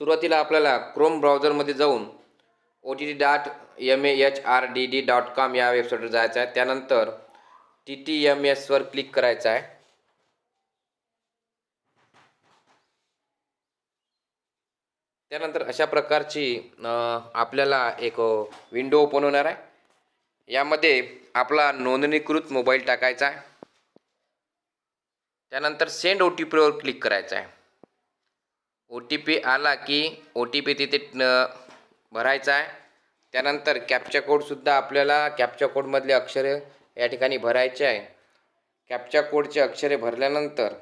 सुरुवातीला आपल्याला क्रोम ब्राउझरमध्ये जाऊन O T T dot M A H R D D dot com या वेबसाईटवर जायचं आहे. त्यानंतर टी टी एम एसवर क्लिक करायचं आहे. त्यानंतर अशा प्रकारची आपल्याला एक विंडो ओपन होणार आहे. यामध्ये आपला नोंदणीकृत मोबाईल टाकायचा आहे. त्यानंतर सेंड ओ टी पीवर क्लिक करायचं आहे. ओ टी पी आला की ओ टी पी तिथे न भरायचा आहे. त्यानंतर कॅप्चा कोडसुद्धा आपल्याला कॅप्चा कोडमधले अक्षरे या ठिकाणी भरायचे आहे. कॅप्चा कोडचे अक्षरे भरल्यानंतर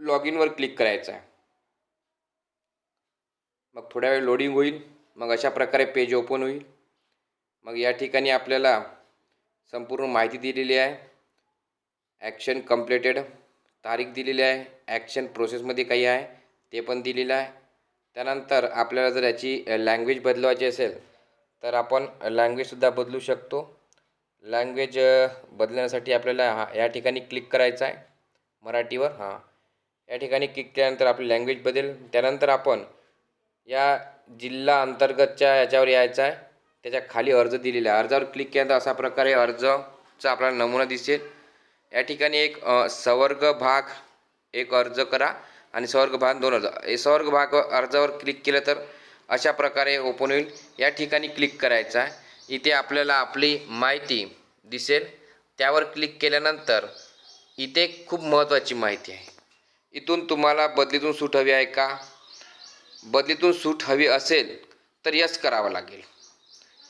लॉग इनवर क्लिक करायचं आहे. मग थोड्या वेळ लोडिंग होईल. मग अशा प्रकारे पेज ओपन होईल. मग या ठिकाणी आपल्याला संपूर्ण माहिती दिलेली आहे. ॲक्शन कम्प्लिटेड तारीख दिलेली आहे. ॲक्शन प्रोसेसमध्ये काही आहे. ते पण दिलेलं आहे. त्यानंतर आपल्याला जर याची लँग्वेज बदलवायची असेल तर आपण लँग्वेजसुद्धा बदलू शकतो. लँग्वेज बदलण्यासाठी आपल्याला हा या ठिकाणी क्लिक करायचं आहे. मराठीवर हां. या ठिकाणी क्लिक केल्यानंतर आपली लँग्वेज बदलेल. त्यानंतर आपण या जिल्हा अंतर्गतच्या याच्यावर यायचं आहे. त्याच्याखाली अर्ज दिलेला आहे. अर्जावर क्लिक केल्यानंतर अशा प्रकारे अर्जचा आपल्याला नमुना दिसेल. या ठिकाणी एक सवर्ग भाग एक अर्ज करा. आणि सवर्ग भाग दोन अर्ज हे सवर्ग भाग अर्जावर क्लिक केलं तर अशा प्रकारे ओपन होईल. या ठिकाणी क्लिक करायचं आहे. इथे आपल्याला आपली माहिती दिसेल. त्यावर क्लिक केल्यानंतर इथे खूप महत्त्वाची माहिती आहे. इथून तुम्हाला बदलीतून सूट हवी आहे का? बदलीतून सूट हवी असेल तर यस करावं लागेल.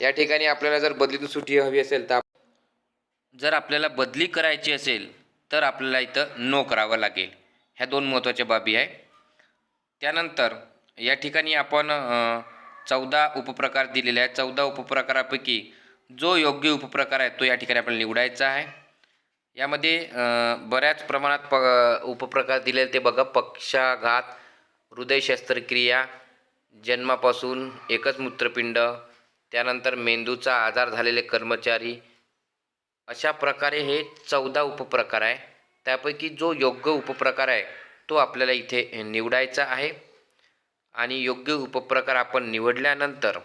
या ठिकाणी आपल्याला जर बदलीतून सुटी हवी असेल तर जर आपल्याला बदली करायची असेल तर आपल्याला इथं नो करावं लागेल. ह्या दोन महत्त्वाच्या बाबी आहे त्यानंतर या ठिकाणी आपण चौदा उपप्रकार दिलेले आहेत. चौदा उपप्रकारापैकी जो योग्य उपप्रकार आहे तो या ठिकाणी आपल्याला निवडायचा आहे. यामध्ये बऱ्याच प्रमाणात प उपप्रकार दिलेले ते बघा पक्षाघात हृदय शस्त्रक्रिया जन्मापासून एकच मूत्रपिंड त्यानंतर मेंदूचा आजार झालेले कर्मचारी. अशा प्रकारे हे चौदा उपप्रकार आहे. त्यापैकी जो योग्य उपप्रकार आहे तो आपल्याला इथे निवडायचा आहे. आणि योग्य उपप्रकार आपण निवडल्यानंतर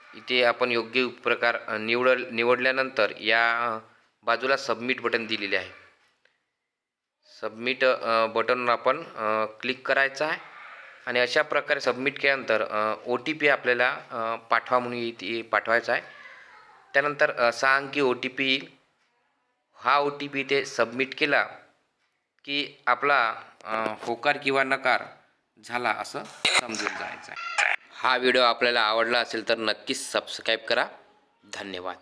इथे आपण योग्य उपप्रकार निवड निवडल्यानंतर या बाजूला सबमिट बटन दिलेले आहे. सबमिट बटनवर आपण क्लिक करायचं आहे. आणि अशा प्रकारे सबमिट केल्यानंतर ओ टी पी आपल्याला पाठवा म्हणून इथे पाठवायचा आहे. त्यानंतर सहा अंकी ओ टी पी येईल. हा ओ टी पी इथे सबमिट केला की आपला होकार किंवा नकार झाला असं समजून जायचं आहे हा व्हिडिओ आपल्याला आवडला असेल तर नक्कीच सबस्क्राईब करा. धन्यवाद.